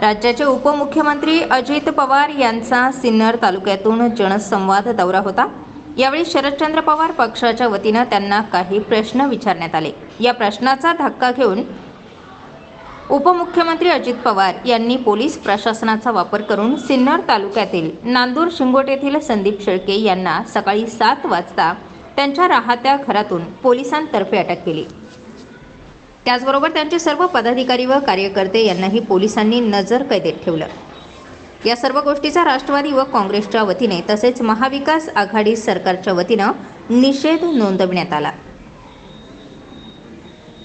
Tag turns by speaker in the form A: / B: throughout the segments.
A: राज्याचे उपमुख्यमंत्री अजित पवार यांचा सिन्नर तालुक्यातून जनसंवाद दौरा होता. यावेळी शरदचंद्र पवार पक्षाच्या वतीनं त्यांना काही प्रश्न विचारण्यात आले. या प्रश्नाचा धक्का घेऊन उपमुख्यमंत्री अजित पवार यांनी पोलीस प्रशासनाचा वापर करून सिन्नर तालुक्यातील नांदूर शिंगोट येथील संदीप शेळके यांना सकाळी सात वाजता त्यांच्या राहत्या घरातून पोलिसांतर्फे अटक केली. त्याचबरोबर त्यांचे सर्व पदाधिकारी व कार्यकर्ते यांनाही पोलिसांनी नजर कैदेत ठेवलं. या सर्व गोष्टीचा राष्ट्रवादी व काँग्रेसच्या वतीने तसेच महाविकास आघाडी सरकारच्या वतीनं निषेध नोंदविण्यात आला.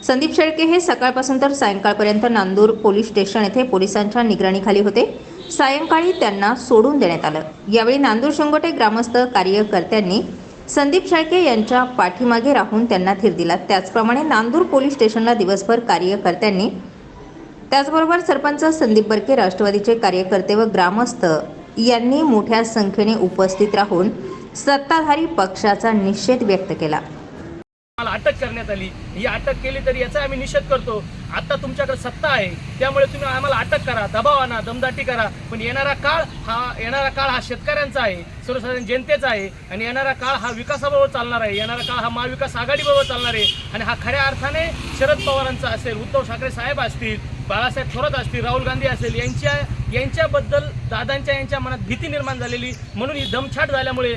A: संदीप शेळके हे सकाळपासून तर सायंकाळपर्यंत नांदूर पोलीस स्टेशन येथे पोलिसांच्या निगराणीखाली होते. सायंकाळी त्यांना सोडून देण्यात आलं. यावेळी नांदूर शंगोटे ग्रामस्थ कार्यकर्त्यांनी संदीप शेळके यांच्या पाठीमागे राहून त्यांना धीर दिला. त्याचप्रमाणे नांदूर पोलीस स्टेशनला दिवसभर कार्यकर्त्यांनी त्याचबरोबर सरपंच संदीप बर्के राष्ट्रवादीचे कार्यकर्ते व ग्रामस्थ यांनी मोठ्या संख्येने उपस्थित राहून सत्ताधारी पक्षाचा निषेध व्यक्त केला.
B: मला अटक करण्यात आली. ही अटक केली तरी याचा आम्ही निषेध करतो. आता तुमच्याकडे सत्ता आहे. त्यामुळे तुम्ही आम्हाला अटक करा. दबाव आणा दमदाटी करा. पण येणारा काळ हा येणारा काळ हा शेतकऱ्यांचा आहे. सर्वसाधारण जनतेचा आहे. आणि येणारा काळ हा विकासाबरोबर चालणार आहे. येणारा काळ हा महाविकास आघाडीबरोबर चालणार आहे. आणि हा खऱ्या अर्थाने शरद पवारांचा असेल उद्धव ठाकरे साहेब असतील बाळासाहेब थोरात असतील राहुल गांधी असेल यांच्या यांच्याबद्दल दादांच्या यांच्या मनात भीती निर्माण झालेली. म्हणून ही दमछाट झाल्यामुळे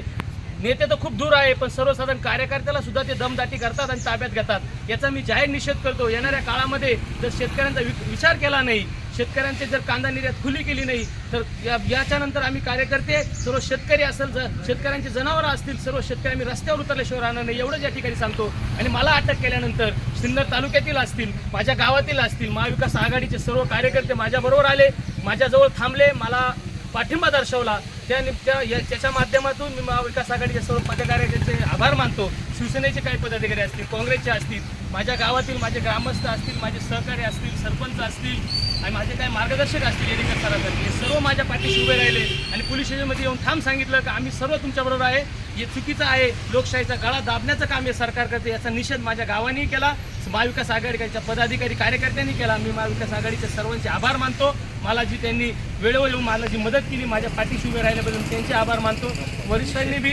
B: नेते तर खूप दूर आहे पण सर्वसाधारण कार्यकर्त्याला सुद्धा ते दमदाटी करतात आणि ताब्यात घेतात. याचा मी जाहीर निषेध करतो. येणाऱ्या काळामध्ये जर शेतकऱ्यांचा वि- विचार केला नाही शेतकऱ्यांचे जर कांदा निर्यात खुली केली नाही तर या याच्यानंतर आम्ही कार्यकर्ते सर्व शेतकरी असेल जर शेतकऱ्यांचे जनावरं असतील सर्व शेतकरी आम्ही रस्त्यावर उतरल्याशिवाय राहणार नाही एवढंच या ठिकाणी सांगतो. आणि मला अटक केल्यानंतर सिन्नर तालुक्यातील असतील माझ्या गावातील असतील महाविकास आघाडीचे सर्व कार्यकर्ते माझ्याबरोबर आले माझ्याजवळ थांबले मला पाठिंबा दर्शवला. त्या नि- त्या त्याच्या माध्यमातून मी महाविकास आघाडीच्या सर्व पदाधिकाऱ्यांचे आभार मानतो. शिवसेनेचे काही पदाधिकारी असतील काँग्रेसचे असतील माझ्या गावातील माझे ग्रामस्थ असतील माझे सहकारी असतील सरपंच असतील आणि माझे काही मार्गदर्शक असतील एरिका सरांसाठी हे सर्व माझ्या पाठीशी उभे राहिले आणि पोलीस स्टेशनमध्ये येऊन ठाम सांगितलं की आम्ही सर्व तुमच्याबरोबर आहे. हे चुकीचं आहे. लोकशाहीचा गळा दाबण्याचं काम हे सरकार करते. याचा निषेध माझ्या गावानेही केला. महाविकास आघाडीच्या पदाधिकारी कार्यकर्त्यांनी केला. मी महाविकास आघाडीच्या सर्वांचे आभार मानतो. मला जी त्यांनी वेळोवेळी येऊन मला जी मदत केली. माझ्या पाठीशी उभे आल्याबद्दल त्यांचे आभार मानतो. वरिष्ठांनी बी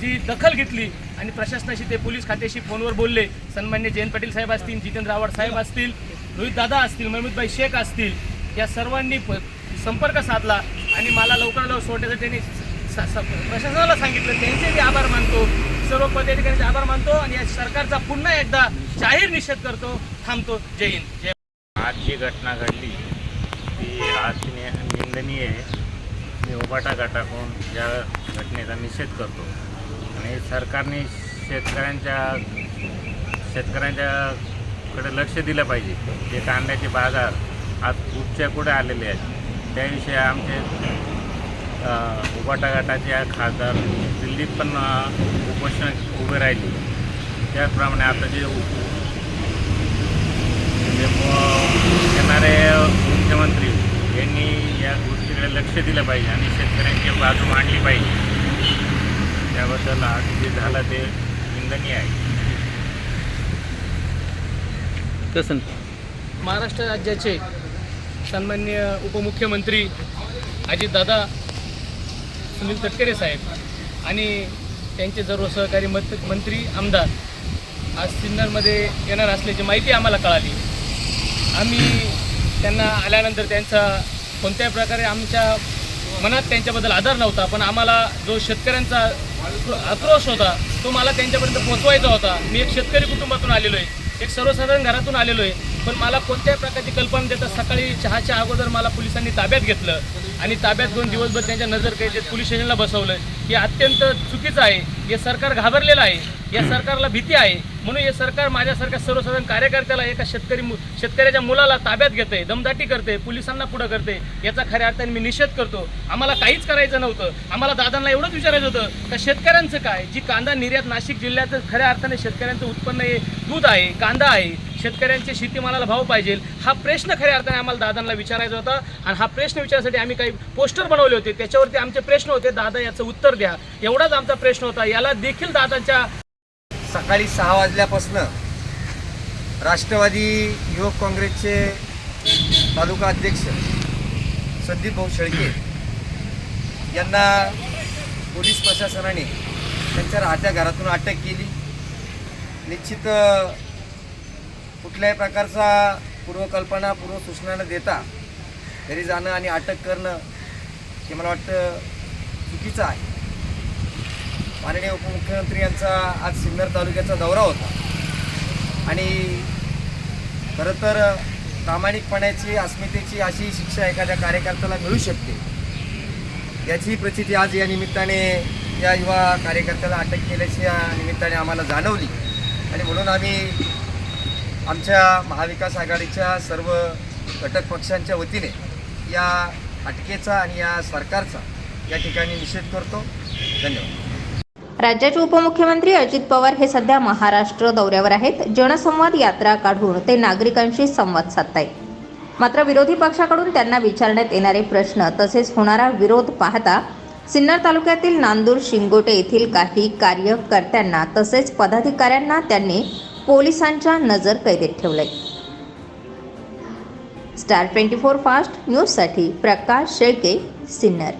B: जी दखल घेतली आणि प्रशासनाशी ते पोलीस खात्याशी फोनवर बोलले. सन्मान्य जयंत पाटील साहेब असतील जितेंद्र आव्हाड साहेब असतील रोहित दादा असतील महमूदभाई शेख असतील या सर्वांनी प- संपर्क साधला आणि मला लवकर लवकर सोडण्यासाठी त्यांनी प्रशासनाला सांगितलं. त्यांचे मी आभार मानतो. सर्व पदाधिकाऱ्यांचे आभार मानतो आणि या सरकारचा पुन्हा एकदा जाहीर निषेध करतो थांबतो. जय हिंद. जय
C: आज जी घटना घडली ती आज निंदनीय आहे. मी उबाटा टाकून या घटनेचा निषेध करतो. आणि सरकारने शेतकऱ्यांच्या शेतकऱ्यांच्याकडे लक्ष दिलं पाहिजे. जे कांद्याचे बाजार आज कुठच्या कुठे आलेले आहेत. त्याविषयी आमचे अ, खासदार दिल्लीत पण उपोषण उभे राहिले. त्याचप्रमाणे आता जे म्हणजे येणारे मुख्यमंत्री यांनी या गोष्टी गोष्टीकडे लक्ष दिलं पाहिजे आणि शेतकऱ्यांची बाजू मांडली पाहिजे. त्याबद्दल आज जे झालं ते निंदनीय आहे.
B: कसं? महाराष्ट्र राज्याचे सन्मान्य उपमुख्यमंत्री अजितदादा सुनील तटकरे साहेब आणि त्यांचे सर्व सहकारी मत मंत्री आमदार आज सिन्नरमध्ये येणार असल्याची माहिती आम्हाला कळाली. आम्ही त्यांना आल्यानंतर त्यांचा कोणत्याही प्रकारे आमच्या मनात त्यांच्याबद्दल आधार नव्हता पण आम्हाला जो शेतकऱ्यांचा आक्रोश होता तो मला त्यांच्यापर्यंत पोहोचवायचा होता. मी एक शेतकरी कुटुंबातून आलेलो आहे एक सर्वसाधारण घरातून आलेलो आहे पण मला कोणत्याही प्रकारची कल्पना देता सकाळी चहाच्या अगोदर मला पोलिसांनी ताब्यात घेतलं. आणि ताब्यात घेऊन दिवसभर त्यांच्या नजर कैदेत पोलीस स्टेशनला बसवलं हे अत्यंत चुकीचं आहे. हे सरकार घाबरलेलं आहे. या सरकारला भीती आहे. म्हणून हे सरकार माझ्यासारख्या सर्वसाधारण कार्यकर्त्याला एका शेतकरी मु- शेतकऱ्याच्या मुलाला ताब्यात घेते दमदाटी करते पोलिसांना पुढं करते याचा खऱ्या अर्थाने मी निषेध करतो. आम्हाला काहीच करायचं नव्हतं. आम्हाला दादांना एवढंच विचारायचं होतं का शेतकऱ्यांचं काय? जी कांदा निर्यात नाशिक जिल्ह्यात खऱ्या अर्थाने शेतकऱ्यांचं उत्पन्न हे दूध आहे कांदा आहे शेतकऱ्यांचे शेतीमालाला भाव पाहिजे. हा प्रश्न खऱ्या अर्थाने आम्हाला दादांना विचारायचा होता आणि हा प्रश्न विचारण्यासाठी आम्ही काही पोस्टर बनवले होते. त्याच्यावरती आमचे प्रश्न होते. दादा याचं उत्तर द्या. एवढाच आमचा प्रश्न होता. याला देखील दादांच्या
D: सकाळी सहा वाजल्यापासनं राष्ट्रवादी युवक काँग्रेसचे तालुका अध्यक्ष संदीप भाऊ शेळके यांना पोलीस प्रशासनाने त्यांच्या राहत्या घरातून अटक केली. निश्चित कुठल्याही प्रकारचा पूर्वकल्पना पूर्वसूचना न देता घरी जाणं आणि अटक करणं हे मला वाटतं चुकीचं आहे. माननीय उपमुख्यमंत्री यांचा आज सिन्नर तालुक्याचा दौरा होता. आणि खरं तर प्रामाणिकपणाची अस्मितेची अशी शिक्षा एखाद्या कार्यकर्त्याला मिळू शकते याची प्रचिती आज या निमित्ताने या युवा कार्यकर्त्याला अटक केल्याची या निमित्ताने आम्हाला जाणवली. आणि म्हणून आम्ही आमच्या महाविकास आघाडीच्या सर्व घटक पक्षांच्या वतीने या अटकेचा आणि या सरकारचा या ठिकाणी निषेध करतो. धन्यवाद.
A: राज्याचे उपमुख्यमंत्री अजित पवार हे सध्या महाराष्ट्र दौऱ्यावर आहेत. जनसंवाद यात्रा काढून ते नागरिकांशी संवाद साधतायत. मात्र विरोधी पक्षाकडून त्यांना विचारण्यात येणारे प्रश्न तसेच होणारा विरोध पाहता सिन्नर तालुक्यातील नांदूर शिंगोटे येथील काही कार्यकर्त्यांना तसेच पदाधिकाऱ्यांना त्यांनी पोलिसांच्या नजर कैदेत ठेवलंय. स्टार ट्वेंटी फोर फास्ट न्यूजसाठी प्रकाश शेळके सिन्नर.